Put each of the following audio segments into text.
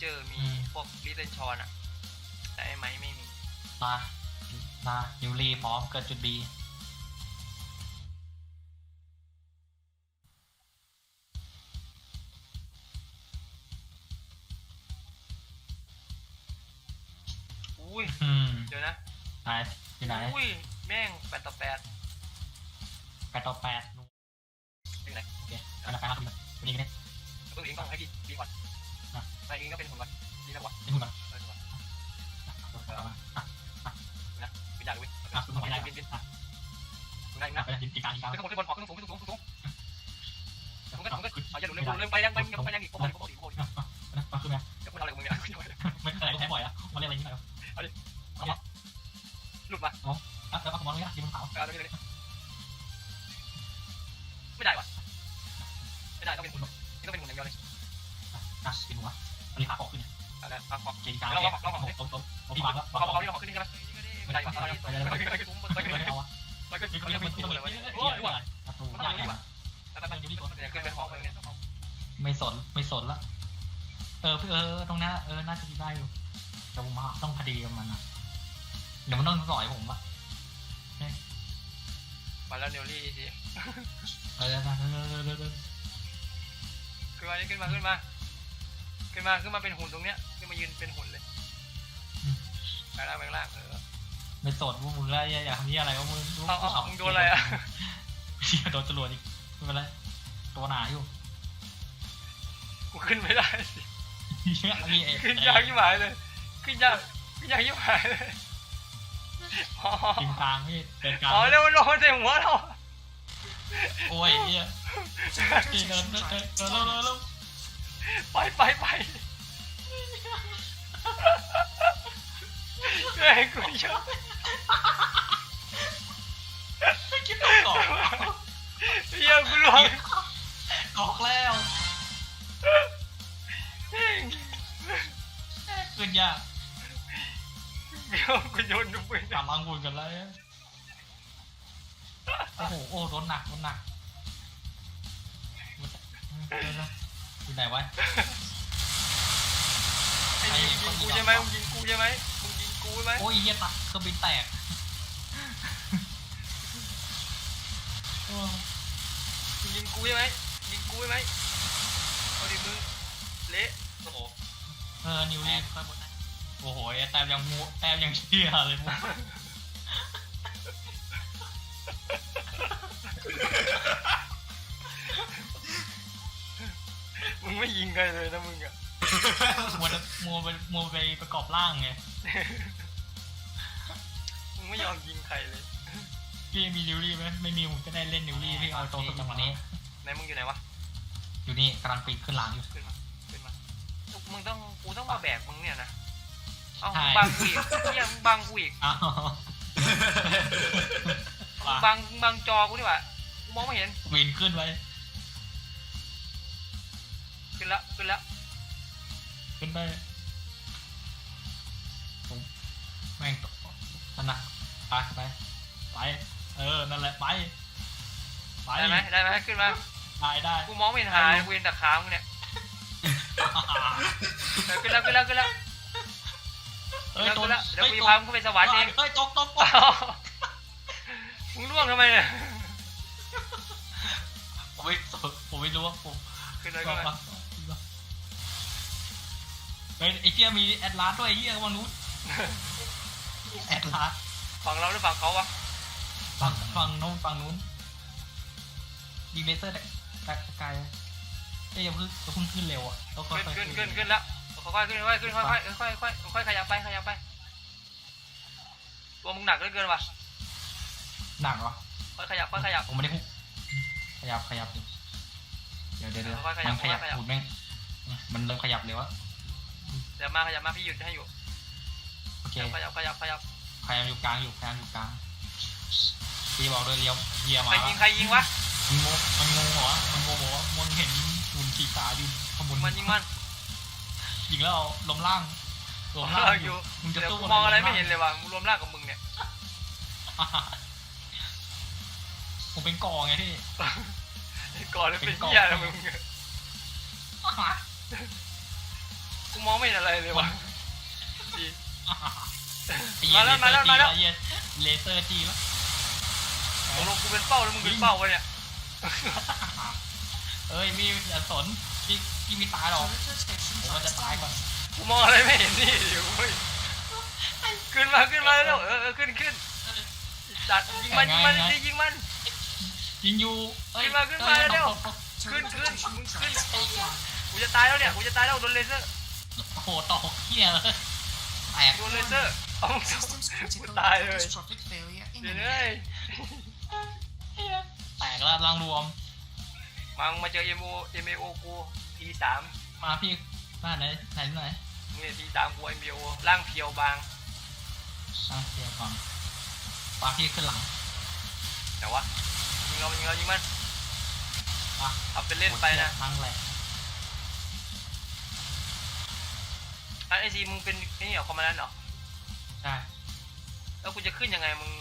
เจอร์มีอืมพวกลิเทนชอนอะแต่ไอ้ไม้ไม่มี มามานิวรีพร้อมเกิดจุดบีอุ้ยอืมเดี๋ยวนะไหนอยู่ไหนอุ้ยแม่งแปดต่อแปดแปดต่อแปดอยู่ไหนโอเคเอาละไปครับคุณวันนี้กันเนี่ยเพิ่งเองต้องให้พี่พี่ก่อนอะ ไปเองก็เป็นหุ่นก่อนนี่นะวะนี่คุณก่อนเออก่อนเอามาอะบินได้เลยเว้ยอะคุณทำไม่ได้บินบินอะบินได้อะนะไปยิงกีการกีการขึ้นข้างบนขึ้นบนขอขึ้นสูงขึ้นสูงขึ้นสูงผมก็ผมก็เอาอย่าหลุดเลยหลุดเลยไปยังไปยังไปยังอีกโอ้โหโอ้โหโอ้โหมาขึ้นไหมเดี๋ยวคุณทำอะไรกับมึงเนี่ยไม่เคยใช้บ่อยอะมาเรียกอะไรนี่หน่อยหลุดมาอะแล้วก็สมองเลยนะยิงมันเผาเอาเลยเลยไม่ได้วะไม่ได้ต้องเป็นหุ่นนี่ก็เป็นหุ่นอย่างเดียวเลยอะยิงหัว อันนี้ขาออกขึ้นเอาละเอาขอเก่งการโต๊ะโต๊ะโต๊ะโต๊ะพี่บังแล้วเขาเขาเขาขึ้นนี่ใช่ไหมไม่ได้วะเอาเลยไปเลยไปเลยไปเลยไม่เอาอะไปเลยเขาไปเรีเลยยกไปเป็นเลยตัวไปเลยเลยโอ้ยด้วยประตูยากเลยแล้วไปอยู่ที่คนเดี๋ยวขึ้นไปขอไปเนี่ยไม่สนไม่สนละเออเออตรงนั้นเออน่าจะได้อยู่แต่ผมต้องคดีกับมันนะเดี๋ยวมันต้องสอยผมวะมาแล้วเนลลี่สิเออเออเออเออเออขึ้นมาขึ้นมาขึ้นมา ขึ้นมาขึ้นมาเป็นหุ่นตรงเนี้ยขึ้นมายืนเป็นหุ่นเลยไปล่างไปล่างเออไม่สนพวกมึงแล้วอย่าทำนี่อะไรวะมึงเอาเอามึงโดนอะไรอะเฮียโดนจรวดอีกไม่เป็นไรตัวหนาอยู่กูขึ้นไม่ได้สิเฮียมีเอขึ้นยากยิ่งหายเลย ขึ้นยากขึ้นยากยิ่งหายเลยอ๋อกินกลางพี่เดินกลางอ๋อเร็วลงมาใส่หัวเราโอ้ยเฮียเดินเดินเดินเดิน ไปไปไปเฮ้ยกูเยอะคิดต้องกอกเยอะกูลวงกอกแล้วเฮ้ยขึ้นยากเดี๋ยวกูโยนลงไปกำลังวุ่นกันเลยโอ้โหโอ้โดนหนักโดนหนัก อยู่ไหนวะไอ้ยิงยิงกูใช่ไหมมึงยิงกูใช่ไหมมึงยิงกูใช่ไหมโอ้ยเฮียตัดเครื่องบินแตกโอ้มึงยิงกูใช่ไหมยิงกูใช่ไหมเอาดิมึงเละโอ้โหเออนิวรีค่อยบนโอ้โหไอ้แต้มยังงูแต้มยังเชี่ยเลยมึง ใครเลยนะมึงอะมัวแต่มัวไปมัวไปประกอบร่างไงมึงไม่ยอมยิงใครเลย พี่มีนิวรีไหมไม่มีผมจะได้เล่นนิวรีพี่เอาตรงจังหวะนี้ไหนมึงอยู่ไหนวะ อยู่นี่กำลังปีนขึ้นหลังอยู่ ขึ้นมา ขึ้นมา มึงต้อง กูต้องมาแบกมึงเนี่ยนะ เอ้าใช่มึงบังกูอีกเฮียมึงบังกูอีกอ้าวมึงบังมึงบังจอกูนี่หว่ากูมองไม่เห็น ปีนขึ้นไป ขึ้นละขึ้นละขึ้นไปผมแม่งตกนั่นนะไปไปไป เออ นั่นแหละ ไป ไป ได้ไหมได้ไหมขึ้นมาได้ได้ กูมองไม่เห็นหายกูเห็นแต่ขามึงเนี่ยเออขึ้นแล้วขึ้นแล้วขึ้นแล้วเอ้ยขึ้นแล้วขึ้นแล้วเดี๋ยวกูเฮ้ยจะพามึงขึ้นไปสวรรค์เองเฮ้ยตกตกตกอ้าวมึงร่วงทำไมเนี่ยผมไม่ผมไม่รู้ว่าผมขึ้นเลยขึ้น เลยเฮ้ยไอ้เจี๊ยมีแอดลาสด้วยไอ้เหี้ยวันนู้นแอดลาสฝั่งเราหรือฝั่งเขาวะฝั่งฝั่งนู้นฝั่งนู้นยิงเลเซอร์ได้แต่ไกลเอ้ยอย่าเพิ่งอย่าเพิ่งขึ้นเร็วอะต้องค่อยขึ้นๆขึ้นขึ้นขึ้นแล้วค่อยๆขึ้นค่อยๆขึ้นค่อยๆค่อยๆค่อยๆค่อยๆขยับไปขยับไปตัวมึงหนักเหลือเกินว่ะหนักเหรอค่อยขยับค่อยขยับผมไม่ได้ฮุกขยับขยับอยู่เดี๋ยวเดี๋ยวเดี๋ยวค่อยๆขยับมันขยับค่อยๆขยับหูดแม่งมันเริ่มขยับเร็วอะ เดี๋ยวมาขยับมาพี่หยุดให้อยู่โอเคขยับขยับขยับพยายามอยู่กลางอยู่พยายามอยู่กลางพี่บอกเลยเลี้ยวเฮียใคมารยิงใครยิงวะมันงงมันงงเหรอมันงงเหรอมึงเห็นหุ่นสีขาอยู่ข้างบนมันยิงมันยิงแล้วเอาลมล่างลมล่างเราออยู่ยู่มึงจะเดี๋ยวสู้กูมองอะไรลไม่เห็นเลยว่ะมึงรวมร่างกับมึงเนี่ย ผมเป็นกอไงพี่ก่อนเลยเป็นเหี้ยอะไรมึง กูมองไม่เห็นอะไรเลยวะดีไอ้เหี้ยมาแล้วมาแล้วมาแล้วเหี้ยเลเซอร์จีวะตกลงกูเป็นเป้าแล้วมึงเป็นเป้าวะเนี่ยเอ้ยมีอย่าสนพี่พี่มีตายหรอกผมมันจะตายก่อนกูมองอะไรไม่เห็นนี่เดี๋ยวเว้ยขึ้นมาขึ้นมาแล้วเออเออขึ้นขึ้นจัดยิงมันยิงมันดิยิงมัน ยิงอยู่เอ้ยขึ้นมาขึ้นมาอ้ยเร็วตกตกขึ้นขึ้นมึงขึ้นกูจะตายแล้วเนี่ยกูจะตายแล้วโดนเลเซอร์ โอ้โหตกเหี้ยเลยแตกโดนเลเซอร์เอามึง Systems กู critical ตายเลย catastrophic failure เดี๋ยว imminent. เลยเหี้ยแตกแล้วรังรวมมามึงมาเจอ M O M A O กูทีสามมาพี่มาไหนไหนไหนมึงเนี่ยทีสามกู M A O ร่างเพียวบางอะเสียก่อนปาพี่ขึ้นหลังแต่ว่ายิงเรายิงเรายิงมันอะเอาไปเล่นไปนะทั้งแหละ ไอซีมึงเป็นไอ้นี่เหรอคอมมานด์เหรอ ใช่แล้วกูจะขึ้นยังไงมึง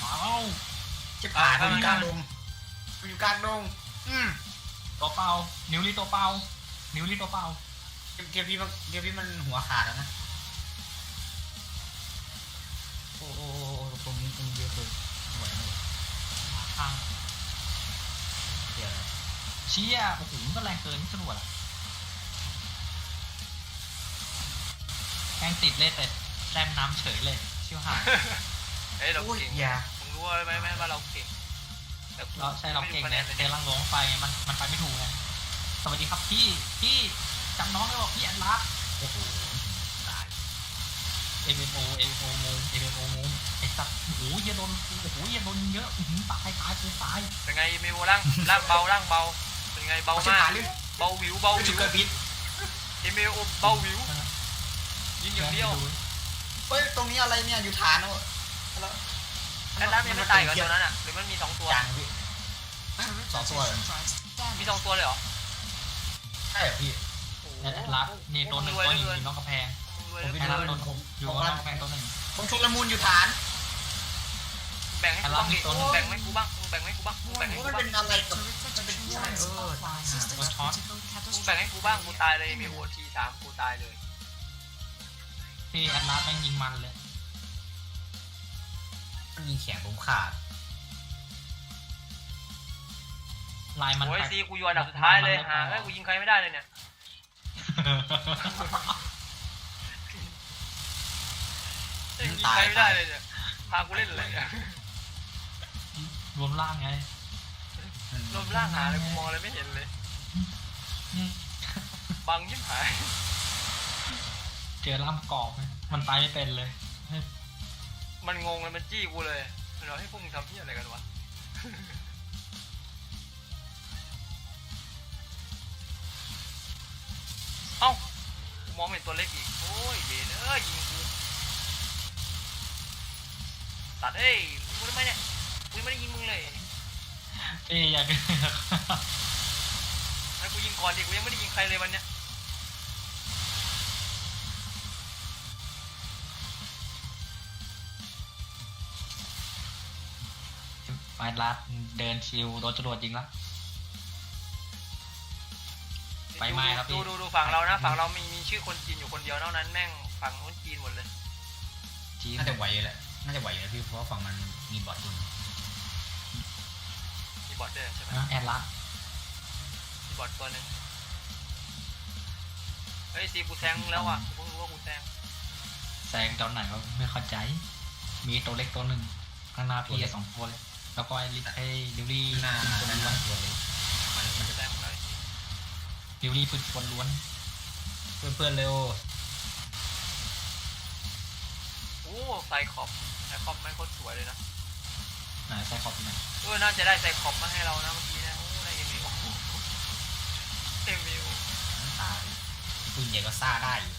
เอ้าจะผ่านอ่ามันอยู่กลางดงมันอยู่กลางดงอืมตัวเปล่า นิ้วรีตัวเปล่า นิ้วรีตัวเปล่าเกมเกมพี่มันเกมพี่มันหัวขาดแล้วนะ โอ้โหตรงนี้ตรงนี้เยอะเกินไม่ไหวไม่ไหวข้างเดี๋ยวนะเชี่ยโอ้โหมันก็แรงเกินนี่จรวดอะ แม่งติดเลยแต่แต้มน้ำเฉยเลย ชิวหาย เฮ้ยเราโอ้ยเก่งอย่า มึงรู้ไหมไหมว่าเราเก่งแต่กูเราใช่เราเก่งไม่เลรู้ยคะแนนเลยเจเนี่ยอลังหลวงไฟมันมันไปไม่ถูกไงสวัสดีครับพี่พี่จำน้องได้บอกพี่อันรักโอ้โหตายเอ็มเอ็มโอเอ็มโองงเอ็มเอ็มโองงไอ้สัตว์โอ้โหเหี้ยโดนโอ้โหเหี้ยโดนเยอะอื้อหือตายตายกูตายเป็นไงเมโมร่างร่างเบาร่างเบา เป็นไงเบาเอาชิบมากหายเลยเบาหวิวเบาหรู้วิสึกวเกิดพิษเอเมโอเบาหวิว ยิงอย่างเดียว เฮ้ย ตรงนี้อะไรเนี่ย อยู่ฐานเนอะแล้วแอดน้ำยังไม่ตายก่อนตัวนั้นอะ หรือมันมีสองตัว จางพี่สองตัวเหรอ Christ, มี damn สองตัวเลยเหรอ ใช่เหรอพี่โอ้โหแอดรักนี่ตัวหนึ่งรวยตัวหนึ่งเหลืออยู่เกินนอกกระแพงรวยผมเหลืไปอแอเกิดนรักดูโดนผมอยู่ผมนว่าอกกระแพงตัวหนึ่งผมชุลมุนอยู่ฐาน แบ่งให้กูบ้างดิแอดรักมีตัวหนึ่งแบ่งให้กูบ้างมึงแบ่งให้กูบ้างมึงแบ่งให้โอ้กูยมันบ้างเป็นอะไรกับ Terrific มันเป็น trends ใช่เออ offline. ตาย Systems ตัวช็อต critical มึงแบ่งให้กูบ้างกู catastrophic ตายเลยเม failure โอทีสามกูตายเลย พี่แอดรักแม่งยิงมันเลยมันยิงแขนผมขาด ลายมันโอ้ยไปซีกูอยู่อันดับสุดท้ายเลยหาแล้วกูยิงใครไม่ได้เลยเนี่ย ยิงใครไม่ได้เลยเนี่ยพากูเล่นอะไรเนี่ยรวมร่างไงรวมร่างหาเลยกูมองอะไรไม่เห็นเลยอืมบังยิ้มหาย เจอล่ามกรอบไหมมันไปไม่เป็นเลย มันงงเลยมันจี้กูเลยเราให้พวกมึงทำที่อะไรกันวะ เอ้ากูมองไม่เห็นตัวเล็กอีก โอ้ยเบนเอ้ยยิงกูตัดเอ้ยกูทำไมเนี่ยกูยังไม่ได้ยิงมึงเลยพี่อยากให้กูยิงก่อนดิกูยังไม่ได้ยิงใครเลยวันเนี้ย ไปรัดเดินชิวโดนจรวดยิงแล้วไปไหม้ครับพี่ ดูดูดูฝั่งเรานะ ฝั่งเรามีมีชื่อคนจีนอยู่คนเดียวนอกนั้นแม่งฝั่งนู้นจีนหมดเลย จีนน่าจะไหวอยู่แหละน่าจะไหวอยู่แล้วพี่เพราะว่าฝั่งมันมีบอทอยู่มีบอทด้วยใช่ไหมนะแอดรัดมีบอทตัวหนึ่งเฮ้ยซีกูแซงมึงแล้วอะกูเพิ่งรู้ว่ากูแซงแซงตอนไหนวะไม่เข้าใจ มีตัวเล็กตัวหนึ่งข้างหน้าพี่อะสองตัวเลย แล้วก็ไอ้ลิไอ้ดิวลี่หน้าปืนหน้าล้วนตัวเลยมันมันจะแซงมึงแล้วไอ้ซีดิวลี่ปืนคนล้วน เพื่อนเพื่อนๆเร็วโอ้ไซคอปไซคอปแม่งโคตรสวยเลยนะไหนไซคอปอยู่ไหนเออน่าจะได้ไซคอปมาให้เรานะเมื่อกี้นะโอ้ได้เอมิวเอมิวตายปืนใหญ่ก็ซ่าได้อยู่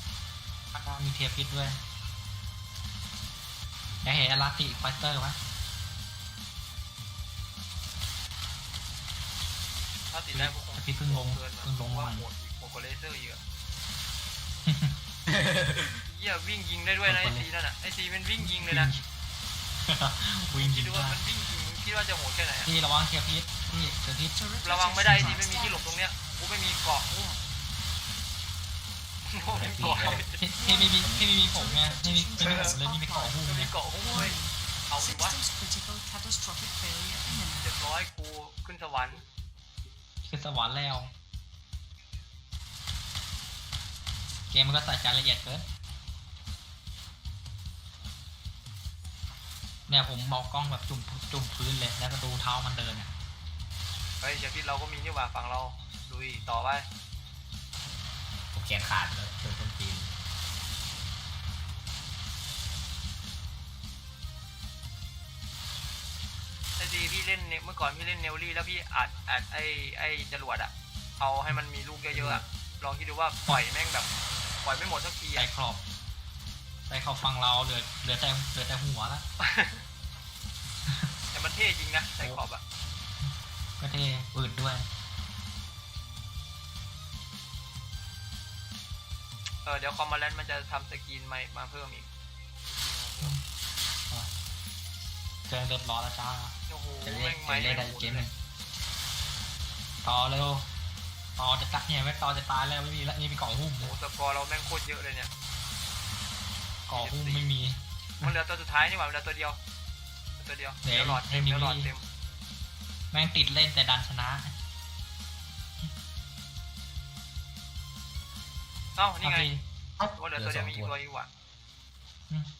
ข้างหน้ามีเทียพิษด้วยอยากเห็นแอดรัดตีไฟเตอร์ไหม ถ้าติดได้กูคงพี่เพิ่งลงเกินเพิ่งลงว่ามาโหดอีกโหดกว่าเลเซอร์อีกอะเหี้ยวิ่งยิงได้ด้วยนะไอซีนั่นน่ะไอซีมันวิ่งยิงเลยนะวิ่งคิยิดงดูว่าได้มันวิ่งยิงมึงคิดว่าจะโหดแค่ไหนอะพี่ระวังเทียพิษพี่เทียพิษ Terrific ระวังไม่ได้ systems สิไม่มีที่หลบตรงเนี้ยกูไม่มีเกาะอุ้มโง่ไม่ก่อที่ที่ไม่มีที่ไม่มีผมไงที่มีไม่มีผมเลยไมมีเกาะหุ้มไม่ไงมีเกาะหุ้มเว้ยเอาสิวะ Systems critical catastrophic failure imminent. เรียบร้อยกูขึ้นสวรรค์ คือสวรรค์แล้ว เกมมันก็ใส่ใจละเอียดเกินเนี่ยผมมองกล้องแบบจุ่มจุ่มพื้นเลยแล้วก็ดูเท้ามันเดินเนี่ยเฮ้ยเชฟที่เราก็มีนี่หว่าฝั่งเราลุยต่อไปผมแขนขาดเลยโดนต้นตี เล่นเนี่ยเมื่อก่อนพี่เล่นเนลลี่แล้วพี่อัดอัดไอ้ไอ้จรวดอะเอาให้มันมีลูกเยอะๆอะลองคิดดูว่าปล่อยแม่งแบบปล่อยไม่หมดสักทีใส่อะ ครอบใส่ขอบฟังเราเหลือเหลือแต่เหลือแต่หัวละแต่มันเท่จริงนะใส่ขอบอะก็เท่อืดด้วย เออเดี๋ยวคอมมาแลนด์มันจะทำสกรีนใหม่มาเพิ่มอีก เครื่องเดือดร้อนแล้วจ้าโอ้โหจะเล่แม่นงจะไม้เล่นได้แม่งหมุเกมนหเลนึ่ยงต่อเร็วต่อจะตัดเนี่ยไม่ต่อจะตายแล้วไม่มีแล้วนี่มีเกาะหุ้มโอ้โหสกอร์เราแม่งโคตรเยอะเลยเนี่ยเกาะหุ้มไม่มี มันเหลือตัวสุดท้ายนี่หว่ามันเหลือตัวเดียวเหลือตัวเดียวเดี๋ยวเดี๋ยวหลอดเต็มให้เดี๋ยวหลอดนิ้วเต็มแม่งติดเล่นแต่ดันชนะเอ้านี่ไงเอาสิ ว่าเหลือตัวเดียวมีอีกตัวอีกว่ะ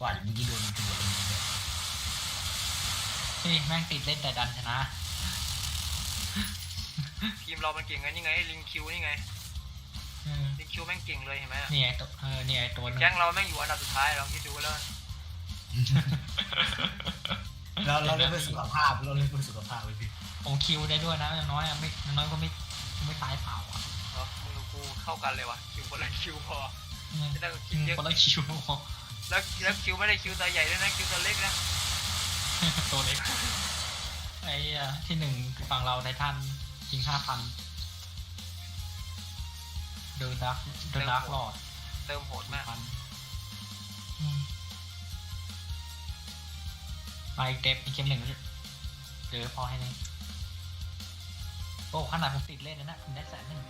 ว่าเมื่อกี้โดนมันตัว เป็นเลยนี่แม่งติดเล่นแต่ดันชนะ ทีมเรามันเก่งไงนี่ไงลิงคิวนี่ไงเออลิงคิวแม่งเก่งเลยเห็นไหมอะนี่ไงตัวเออนี่ไงตัวหนึงแก๊งเราแม่งอยู่อันดับสุดท้ายลองคิดดูแล้วเราเราเล่นเพื่อสุขภาพเราเล่นเพื่อสุขภาพเลยพี่ผมคิวได้ด้วยนะอย่างน้อยอะไม่อย่างน้อยก็ไม่ไม่ตายเปล่าอะเออมึงกับกูเข้ากันเลยว่ะคิวคนละคิวพออืมไม่ต้องคิดเยอะคนละคิวแล้วแล้วคิวไม่ได้คิวตัวใหญ่ด้วยนะคิวตัวเล็กนะ ตัวเล็กไอ้ที่หนึ่งฝั่งเราในท่านยิงห้าพันเดอะดักเดอะดักหลอดเติมโหดมากมาอีกเด็บอีกเกมหนึ่งหรือพอให้เลยโอ้ขนาดผมติดเล่นนะนะผมได้แสนหนึ่ง